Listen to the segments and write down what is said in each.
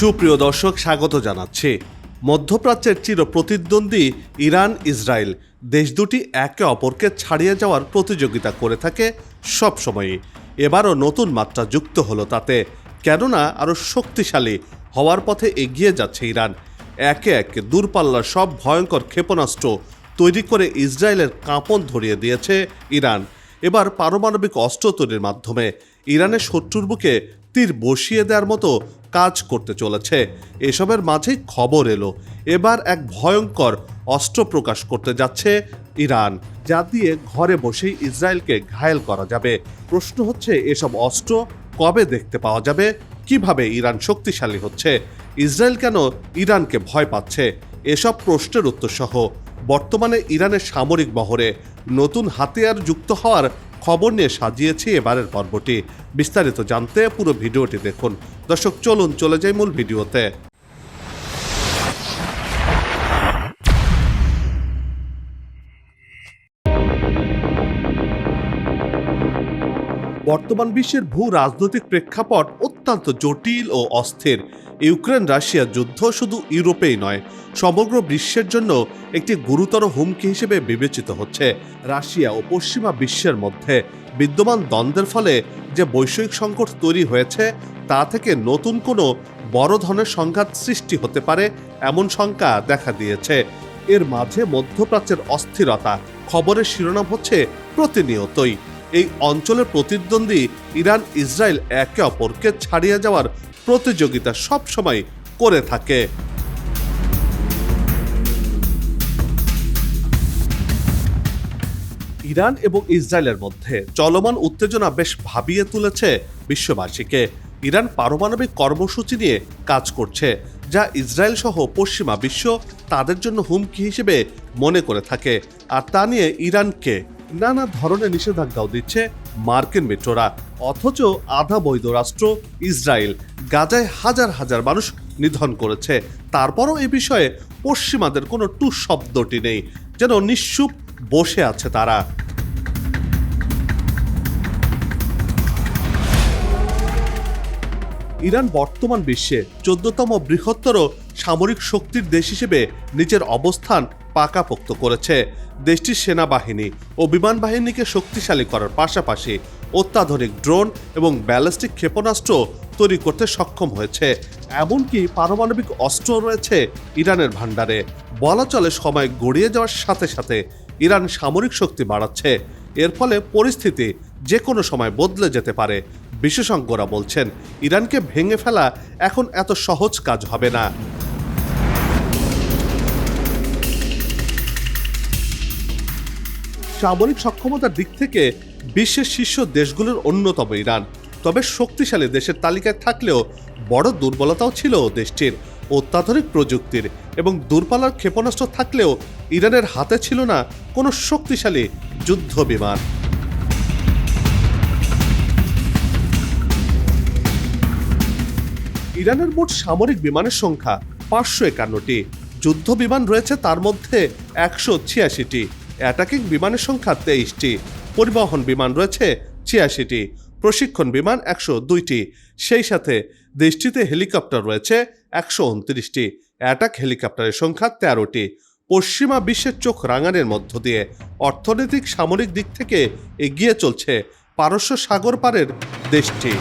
সুপ্রিয় দর্শক, স্বাগত জানাচ্ছি। মধ্যপ্রাচ্যের চির প্রতিদ্বন্দ্বী ইরান ইসরায়েল দেশ দুটি একে অপরকে ছাড়িয়ে যাওয়ার প্রতিযোগিতা করে থাকে সবসময়ই। এবারও নতুন মাত্রা যুক্ত হলো তাতে। কেননা, আরও শক্তিশালী হওয়ার পথে এগিয়ে যাচ্ছে ইরান। একে একে দূরপাল্লার সব ভয়ঙ্কর ক্ষেপণাস্ত্র তৈরি করে ইসরায়েলের কাঁপন ধরিয়ে দিয়েছে ইরান। এবার পারমাণবিক অস্ত্র তৈরির মাধ্যমে ইরানের শত্রুর বুকে তীর বসিয়ে দেওয়ার মতো কাজ করতে চলেছে। এসবের মাঝেই খবর এলো। এবার এক ভয়ঙ্কর অস্ত্র প্রকাশ করতে যাচ্ছে ইরান, যা দিয়ে ঘরে বসেই ইসরায়েলকে ঘায়েল করা যাবে। প্রশ্ন হচ্ছে, এসব অস্ত্র কবে দেখতে পাওয়া যাবে? কীভাবে ইরান শক্তিশালী হচ্ছে? ইসরায়েল কেন ইরানকে ভয় পাচ্ছে? এসব প্রশ্নের উত্তর সহ বর্তমানে ইরানের সামরিক বহরে নতুন হাতিয়ার যুক্ত হওয়ার খবর নিয়ে সাজিয়েছি এবারের পর্বটি। বিস্তারিত জানতে পুরো ভিডিওটি দেখুন। দর্শক, চলুন চলে যাই মূল ভিডিওতে। বর্তমান বিশ্বের ভূ রাজনৈতিক প্রেক্ষাপট অত্যন্ত জটিল ও অস্থির। ইউক্রেন, রাশিয়া যুদ্ধ শুধু ইউরোপেই নয়, সমগ্র বিশ্বের জন্য একটি গুরুতর হুমকি হিসেবে বিবেচিত হচ্ছে। রাশিয়া ও পশ্চিমা বিশ্বের মধ্যে বিদ্যমান দ্বন্দ্বের ফলে যে বৈষয়িক সংকট তৈরি হয়েছে, তা থেকে নতুন কোনো বড় ধরনের সংঘাত সৃষ্টি হতে পারে এমন শঙ্কা দেখা দিয়েছে। এর মাঝে মধ্যপ্রাচ্যের অস্থিরতা, খবরের শিরোনাম হচ্ছে প্রতিনিয়তই। এই অঞ্চলের প্রতিদ্বন্দ্বী ইরান ইসরায়েল একে অপরকে ছাড়িয়ে যাওয়ার প্রতিযোগিতা সবসময় করে থাকে। ইরান এবং ইসরায়েলের মধ্যে চলমান উত্তেজনা বেশ ভাবিয়ে তুলেছে বিশ্ববাসীকে। ইরান পারমাণবিক কর্মসূচি নিয়ে কাজ করছে, যা ইসরায়েল সহ পশ্চিমা বিশ্ব তাদের জন্য হুমকি হিসেবে মনে করে থাকে। আর তা নিয়ে ইরানকে নানা ধরনের নিষেধাজ্ঞাও দিচ্ছে মার্কিন মিত্ররা। অথচ আধা বৈধ রাষ্ট্র ইসরায়েল গাজায় হাজার হাজার মানুষ নিধন করেছে। তারপরও এ বিষয়ে পশ্চিমাদের কোনো টু শব্দটি নেই, যেন নিশ্চুপ বসে আছে তারা। ইরান বর্তমান বিশ্বে চোদ্দতম বৃহত্তর সামরিক শক্তির দেশ হিসেবে নিজের অবস্থান পাকাপোক্ত করেছে। দেশটির সেনাবাহিনী ও বিমান বাহিনীকে শক্তিশালী করার পাশাপাশি অত্যাধুনিক ড্রোন এবং ব্যালিস্টিক ক্ষেপণাস্ত্র তৈরি করতে সক্ষম হয়েছে। এমনকি পারমাণবিক অস্ত্র রয়েছে ইরানের ভাণ্ডারে। বলা চলে সময় গড়িয়ে যাওয়ার সাথে সাথে ইরান সামরিক শক্তি বাড়াচ্ছে। এর ফলে পরিস্থিতি যে কোনো সময় বদলে যেতে পারে, বিশেষজ্ঞরা বলছেন। ইরানকে ভেঙে ফেলা এখন এত সহজ কাজ হবে না। সামরিক সক্ষমতার দিক থেকে বিশ্বের শীর্ষ দেশগুলোর অন্যতম ইরান। তবে শক্তিশালী দেশের তালিকায় থাকলেও বড় দুর্বলতাও ছিল দেশটির অত্যাধুনিক প্রযুক্তির এবং দূরপাল্লার ক্ষেপণাস্ত্র থাকলেও ইরানের হাতে ছিল না কোনো শক্তিশালী যুদ্ধ বিমান। ইরানের মোট সামরিক বিমানের সংখ্যা পাঁচশো একান্নটি। যুদ্ধ বিমান রয়েছে তার মধ্যে একশো ছিয়াশিটি। অ্যাটাকিং বিমানের সংখ্যা তেইশটি, পরিবহন বিমান রয়েছে ছিয়াশিটি, প্রশিক্ষণ বিমান একশো দুইটি, সেই সাথে দেশটিতে হেলিকপ্টার রয়েছে একশো উনত্রিশটি, অ্যাটাক হেলিকপ্টারের সংখ্যা তেরোটি। পশ্চিমা বিশ্বের চোখ রাঙানের মধ্য দিয়ে অর্থনৈতিক সামরিক দিক থেকে এগিয়ে চলছে পারস্য সাগর পারের দেশটি।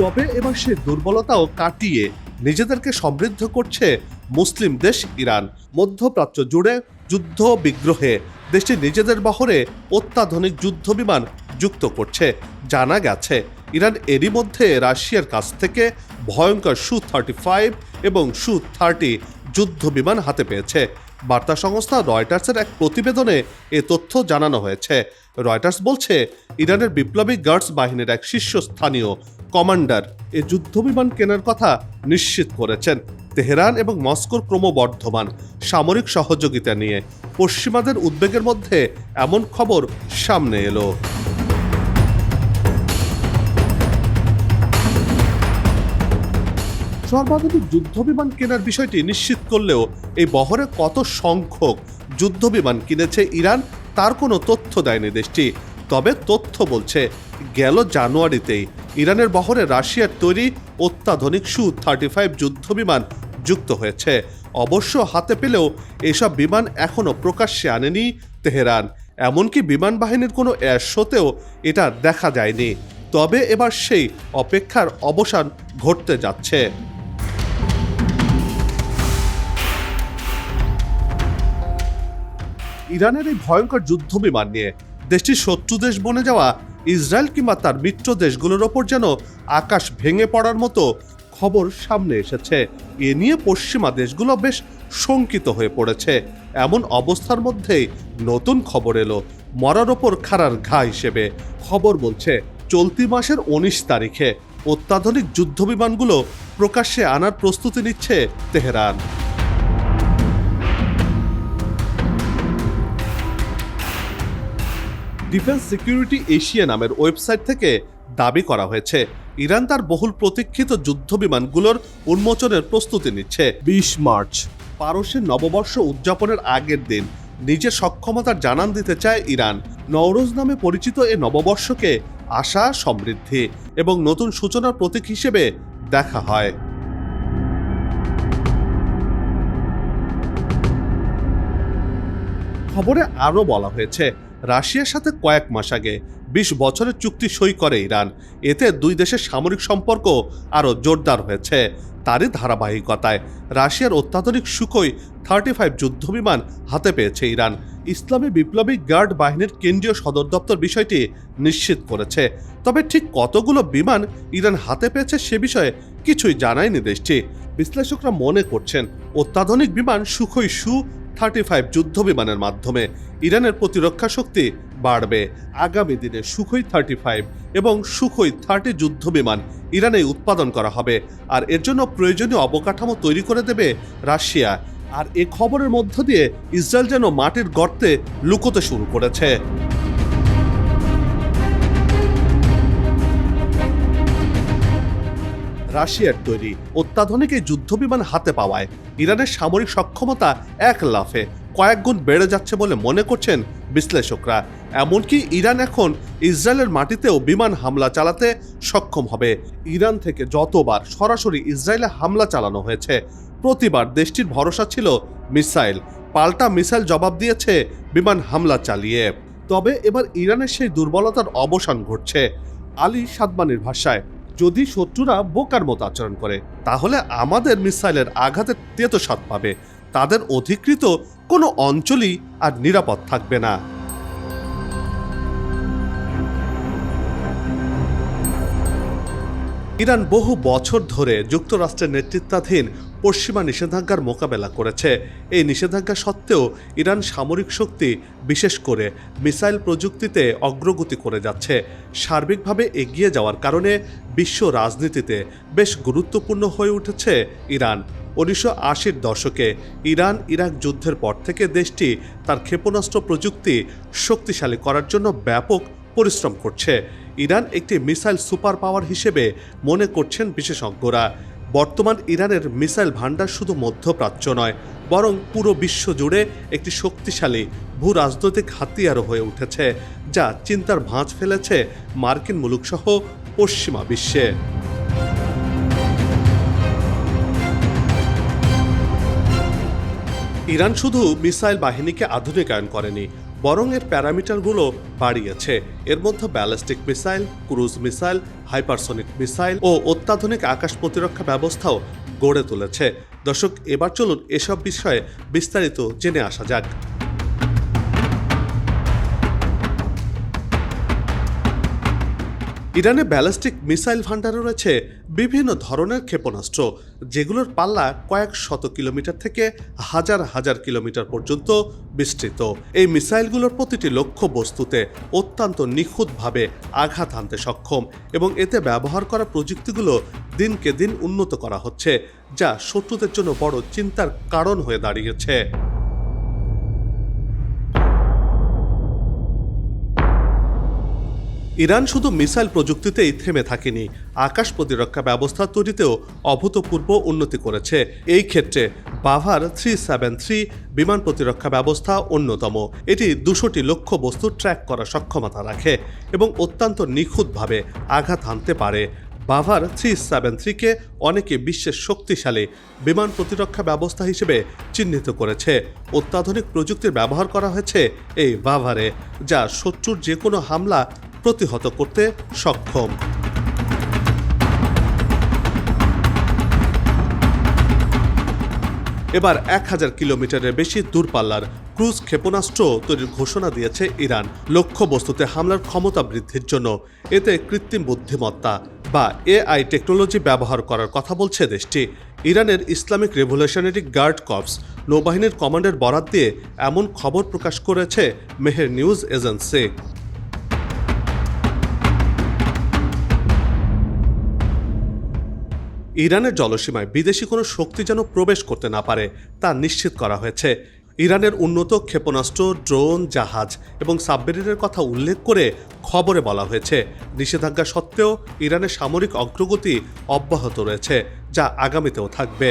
তবে এবার সে দুর্বলতাও কাটিয়ে নিজেদেরকে সমৃদ্ধ করছে মুসলিম দেশ ইরান। মধ্যপ্রাচ্য জুড়ে যুদ্ধ বিগ্রহে দেশটি নিজেদের বহরে অত্যাধুনিক যুদ্ধ বিমান যুক্ত করছে। জানা গেছে, ইরান এরই মধ্যে রাশিয়ার কাছ থেকে ভয়ঙ্কর সু থার্টি ফাইভ এবং সু থার্টি যুদ্ধ বিমান হাতে পেয়েছে। বার্তা সংস্থা রয়টার্সের এক প্রতিবেদনে এ তথ্য জানানো হয়েছে। রয়টার্স বলছে, ইরানের বিপ্লবী গার্ডস বাহিনীর এক শীর্ষস্থানীয় কমান্ডার এ যুদ্ধবিমান কেনার কথা নিশ্চিত করেছেন। তেহরান এবং মস্কোর ক্রমবর্ধমান সামরিক সহযোগিতা নিয়ে পশ্চিমাদের উদ্বেগের মধ্যে এমন খবর সামনে এলো। সর্বাধুনিক যুদ্ধবিমান কেনার বিষয়টি নিশ্চিত করলেও এই বহরে কত সংখ্যক যুদ্ধবিমান কিনেছে ইরান তার কোনো তথ্য দেয়নি দেশটি। তবে তথ্য বলছে, গেল জানুয়ারিতেই ইরানের বহরে রাশিয়ার তৈরি অত্যাধুনিক সু থার্টি ফাইভ যুদ্ধবিমান যুক্ত হয়েছে। অবশ্য হাতে পেলেও এসব বিমান এখনও প্রকাশ্যে আনেনি তেহরান। এমনকি বিমান বাহিনীর কোনো এয়ার শোতেও এটা দেখা যায়নি। তবে এবার সেই অপেক্ষার অবসান ঘটতে যাচ্ছে। ইরানের এই ভয়ঙ্কর যুদ্ধ বিমান নিয়ে দেশটির শত্রু দেশ বনে যাওয়া ইসরায়েল কিংবা তার মিত্র দেশগুলোর ওপর যেন আকাশ ভেঙে পড়ার মতো খবর সামনে এসেছে। এ নিয়ে পশ্চিমা দেশগুলো বেশ শঙ্কিত হয়ে পড়েছে। এমন অবস্থার মধ্যেই নতুন খবর এলো, মরার ওপর খাড়ার ঘা হিসেবে। খবর বলছে, চলতি মাসের উনিশ তারিখে অত্যাধুনিক যুদ্ধবিমানগুলো প্রকাশ্যে আনার প্রস্তুতি নিচ্ছে তেহরান। ডিফেন্স সিকিউরিটি এশিয়া নামের ওয়েবসাইট থেকে দাবি করা হয়েছে ইরান তার বহুল প্রতীক্ষিত যুদ্ধ বিমানগুলোর উন্মোচনের প্রস্তুতি নিচ্ছে। বিশ মার্চ। পারস্যের নববর্ষ উদযাপনের আগের দিন নিজের সক্ষমতার জানান দিতে চায় ইরান। নওরোজ নামে পরিচিত এ নববর্ষকে আশা সমৃদ্ধি এবং নতুন সূচনার প্রতীক হিসেবে দেখা হয়। খবরে আরও বলা হয়েছে রাশিয়ার সাথে কয়েক মাস আগে বিশ বছরের চুক্তি সই করে ইরান। এতে দুই দেশের সামরিক সম্পর্ক আরও জোরদার হয়েছে। তারই ধারাবাহিকতায় রাশিয়ার অত্যাধুনিক সুকই থার্টি ফাইভ যুদ্ধবিমান হাতে পেয়েছে ইরান। ইসলামী বিপ্লবী গার্ড বাহিনীর কেন্দ্রীয় সদর দপ্তর বিষয়টি নিশ্চিত করেছে। তবে ঠিক কতগুলো বিমান ইরান হাতে পেয়েছে সে বিষয়ে কিছুই জানায়নি দেশটি। বিশ্লেষকরা মনে করছেন, অত্যাধুনিক বিমান সুখই সু থার্টি ফাইভ যুদ্ধ বিমানের মাধ্যমে ইরানের প্রতিরক্ষা শক্তি বাড়বে। আগামী দিনে সুখই থার্টি ফাইভ এবং সুখই থার্টি যুদ্ধ বিমান ইরানে উৎপাদন করা হবে। আর এর জন্য প্রয়োজনীয় অবকাঠামো তৈরি করে দেবে রাশিয়া। আর এ খবরের মধ্য দিয়ে ইসরায়েল যেন মাটির গর্তে লুকোতে শুরু করেছে। রাশিয়ার তৈরি অত্যাধুনিক এই যুদ্ধবিমান হাতে পাওয়ায় ইরানের সামরিক সক্ষমতা এক লাফে কয়েক গুণ বেড়ে যাচ্ছে বলে মনে করছেন বিশ্লেষকরা। এমনকি ইরান এখন ইসরায়েলের মাটিতেও বিমান হামলা চালাতে সক্ষম হবে। ইরান থেকে যতবার সরাসরি ইসরায়েলে হামলা চালানো হয়েছে, প্রতিবার দেশটির ভরসা ছিল মিসাইল। পাল্টা মিসাইল জবাব দিয়েছে বিমান হামলা চালিয়ে। তবে এবার ইরানের সেই দুর্বলতার অবসান ঘটছে, আলী সাদমানির ভাষায়। যদি শত্রুরা বোকার মতো আচরণ করে, তাহলে আমাদের মিসাইলের আঘাতে তেতো স্বাদ পাবে। তাদের অধিকৃত কোনো অঞ্চলই আর নিরাপদ থাকবে না। ইরান বহু বছর ধরে যুক্তরাষ্ট্রের নেতৃত্বাধীন পশ্চিমা নিষেধাজ্ঞার মোকাবেলা করেছে। এই নিষেধাজ্ঞা সত্ত্বেও ইরান সামরিক শক্তি, বিশেষ করে মিসাইল প্রযুক্তিতে অগ্রগতি করে যাচ্ছে। সার্বিকভাবে এগিয়ে যাওয়ার কারণে বিশ্ব রাজনীতিতে বেশ গুরুত্বপূর্ণ হয়ে উঠেছে ইরান। উনিশশো আশির দশকে ইরান ইরাক যুদ্ধের পর থেকে দেশটি তার ক্ষেপণাস্ত্র প্রযুক্তি শক্তিশালী করার জন্য ব্যাপক পরিশ্রম করছে। ইরান একটি মিসাইল সুপার পাওয়ার হিসেবে মনে করছেন বিশেষজ্ঞরা। বর্তমান ইরানের মিসাইল ভান্ডার শুধু মধ্যপ্রাচ্য নয়, বরং পুরো বিশ্ব জুড়ে একটি শক্তিশালী ভূ রাজনৈতিক হাতিয়ারও হয়ে উঠেছে, যা চিন্তার ভাঁজ ফেলেছে মার্কিন মুলুকসহ পশ্চিমা বিশ্বে। ইরান শুধু মিসাইল বাহিনীকে আধুনিকায়ন করেনি বরং এর প্যারামিটারগুলো বাড়িয়েছে। এর মধ্যে ballistic missile, cruise missile, hypersonic missile ও অত্যাধুনিক আকাশ প্রতিরক্ষা ব্যবস্থাও গড়ে তুলেছে। দর্শক, এবার চলুন এসব বিষয়ে বিস্তারিত জেনে আসা যাক। ইরানে ব্যালিস্টিক মিসাইল ভান্ডারে রয়েছে। বিভিন্ন ধরনের ক্ষেপণাস্ত্র, যেগুলোর পাল্লা কয়েক শত কিলোমিটার থেকে হাজার হাজার কিলোমিটার পর্যন্ত বিস্তৃত। এই মিসাইলগুলোর প্রতিটি লক্ষ্য বস্তুতে অত্যন্ত নিখুঁতভাবে আঘাত হানতে সক্ষম এবং এতে ব্যবহার করা প্রযুক্তিগুলো দিনকে দিন উন্নত করা হচ্ছে, যা শত্রুদের জন্য বড় চিন্তার কারণ হয়ে দাঁড়িয়েছে। ইরান শুধু মিসাইল প্রযুক্তিতেই থেমে থাকেনি, আকাশ প্রতিরক্ষা ব্যবস্থা তৈরিতেও অভূতপূর্ব উন্নতি করেছে। এই ক্ষেত্রে বাভার থ্রি সেভেন থ্রি বিমান প্রতিরক্ষা ব্যবস্থা অন্যতম। এটি দুশোটি লক্ষ্য বস্তু ট্র্যাক করার সক্ষমতা রাখে এবং অত্যন্ত নিখুঁতভাবে আঘাত হানতে পারে। বাভার থ্রি সেভেন থ্রিকে অনেকে বিশ্বের শক্তিশালী বিমান প্রতিরক্ষা ব্যবস্থা হিসেবে চিহ্নিত করেছে। অত্যাধুনিক প্রযুক্তির ব্যবহার করা হয়েছে এই বাভারে, যা শত্রুর যে কোনো হামলা প্রতিহত করতে সক্ষম। এবার এক হাজার কিলোমিটারের বেশি দূরপাল্লার ক্রুজ ক্ষেপণাস্ত্র তৈরির ঘোষণা দিয়েছে ইরান। লক্ষ্য বস্তুতে হামলার ক্ষমতা বৃদ্ধির জন্য এতে কৃত্রিম বুদ্ধিমত্তা বা এআই টেকনোলজি ব্যবহার করার কথা বলছে দেশটি। ইরানের ইসলামিক রেভলিউশনারি গার্ড কর্পস নৌবাহিনীর কমান্ডের বরাত দিয়ে এমন খবর প্রকাশ করেছে মেহের নিউজ এজেন্সি। ইরানের জলসীমায় বিদেশি কোনো শক্তি যেন প্রবেশ করতে না পারে, তা নিশ্চিত করা হয়েছে। ইরানের উন্নত ক্ষেপণাস্ত্র, ড্রোন, জাহাজ এবং সাবমেরিনের কথা উল্লেখ করে খবরে বলা হয়েছে। নিষেধাজ্ঞা সত্ত্বেও ইরানের সামরিক অগ্রগতি অব্যাহত রয়েছে, যা আগামীতেও থাকবে।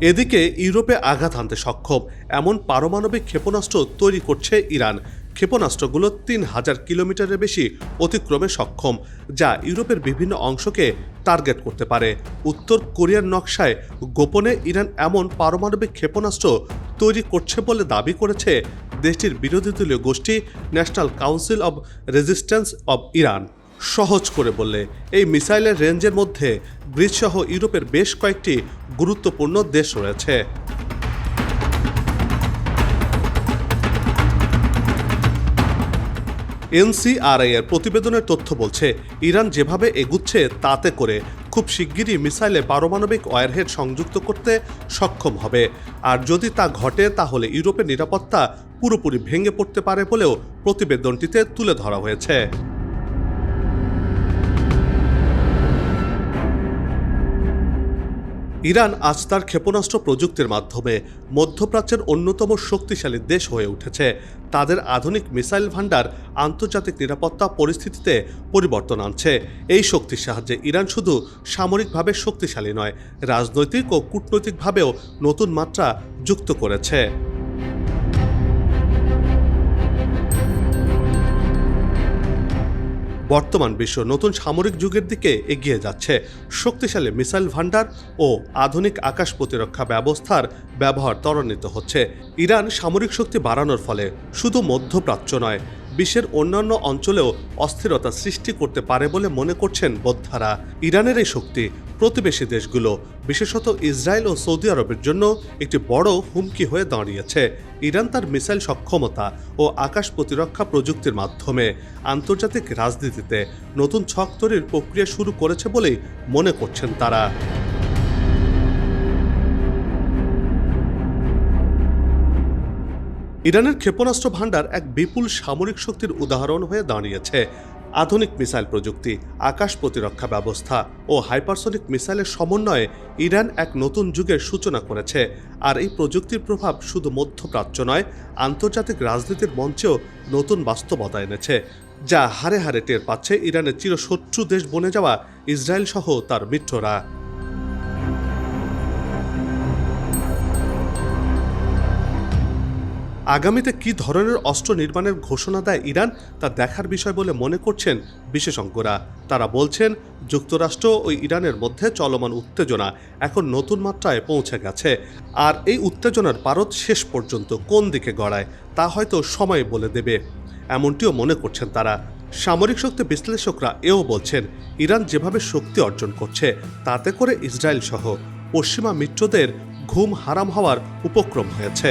এদিকে ইউরোপে আঘাত হানতে সক্ষম, এমন পারমাণবিক ক্ষেপণাস্ত্র তৈরি করছে ইরান। ক্ষেপণাস্ত্রগুলো তিন হাজার কিলোমিটারের বেশি অতিক্রমে সক্ষম, যা ইউরোপের বিভিন্ন অংশকে টার্গেট করতে পারে। উত্তর কোরিয়ার নকশায় গোপনে ইরান এমন পারমাণবিক ক্ষেপণাস্ত্র তৈরি করছে বলে দাবি করেছে দেশটির বিরোধী দলীয় গোষ্ঠী national council of resistance of Iran. সহজ করে বললে, এই মিসাইলের রেঞ্জের মধ্যে গ্রিসসহ ইউরোপের বেশ কয়েকটি গুরুত্বপূর্ণ দেশ রয়েছে। এনসিআরআই এর প্রতিবেদনের তথ্য বলছে, ইরান যেভাবে এগুচ্ছে তাতে করে খুব শিগগিরই মিসাইলে পারমাণবিক ওয়ারহেড সংযুক্ত করতে সক্ষম হবে। আর যদি তা ঘটে, তাহলে ইউরোপের নিরাপত্তা পুরোপুরি ভেঙে পড়তে পারে বলেও প্রতিবেদনটিতে তুলে ধরা হয়েছে। ইরান আজ তার ক্ষেপণাস্ত্র প্রযুক্তির মাধ্যমে মধ্যপ্রাচ্যের অন্যতম শক্তিশালী দেশ হয়ে উঠেছে। তাদের আধুনিক মিসাইল ভাণ্ডার আন্তর্জাতিক নিরাপত্তা পরিস্থিতিতে পরিবর্তন আনছে। এই শক্তির সাহায্যে ইরান শুধু সামরিকভাবে শক্তিশালী নয়, রাজনৈতিক ও কূটনৈতিকভাবেও নতুন মাত্রা যুক্ত করেছে। বর্তমান বিশ্ব নতুন সামরিক যুগের দিকে এগিয়ে যাচ্ছে। শক্তিশালী মিসাইল ভান্ডার ও আধুনিক আকাশ প্রতিরক্ষা ব্যবস্থার ব্যবহার ত্বরান্বিত হচ্ছে। ইরান সামরিক শক্তি বাড়ানোর ফলে শুধু মধ্যপ্রাচ্য নয়, বিশ্বের অন্যান্য অঞ্চলেও অস্থিরতা সৃষ্টি করতে পারে বলে মনে করছেন বোদ্ধারা। ইরানের এই শক্তি প্রতিবেশী দেশগুলো, বিশেষত ইসরায়েল ও সৌদি আরবের জন্য একটি বড় হুমকি হয়ে দাঁড়িয়েছে। ইরান তার মিসাইল সক্ষমতা ও আকাশ প্রতিরক্ষা প্রযুক্তির মাধ্যমে আন্তর্জাতিক রাজনীতিতে নতুন ছক তৈরির প্রক্রিয়া শুরু করেছে বলেই মনে করছেন তারা। ইরানের ক্ষেপণাস্ত্র ভাণ্ডার এক বিপুল সামরিক শক্তির উদাহরণ হয়ে দাঁড়িয়েছে। আধুনিক মিসাইল প্রযুক্তি, আকাশ প্রতিরক্ষা ব্যবস্থা ও হাইপারসনিক মিসাইলের সমন্বয়ে ইরান এক নতুন যুগের সূচনা করেছে। আর এই প্রযুক্তির প্রভাব শুধু মধ্যপ্রাচ্য নয়, আন্তর্জাতিক রাজনীতির মঞ্চেও নতুন বাস্তবতা এনেছে, যা হারে হারে টের পাচ্ছে ইরানের চিরশত্রু দেশ বনে যাওয়া ইসরায়েল সহ তার মিত্ররা। আগামীতে কী ধরনের অস্ত্র নির্মাণের ঘোষণা দেয় ইরান, তা দেখার বিষয় বলে মনে করছেন বিশেষজ্ঞরা। তারা বলছেন, যুক্তরাষ্ট্র ও ইরানের মধ্যে চলমান উত্তেজনা এখন নতুন মাত্রায় পৌঁছে গেছে। আর এই উত্তেজনার পারদ শেষ পর্যন্ত কোন দিকে গড়ায়, তা হয়তো সময় বলে দেবে। এমনটিও মনে করছেন তারা। সামরিক শক্তি বিশ্লেষকরা এও বলছেন, ইরান যেভাবে শক্তি অর্জন করছে, তাতে করে ইসরায়েল সহ পশ্চিমা মিত্রদের ঘুম হারাম হওয়ার উপক্রম হয়েছে।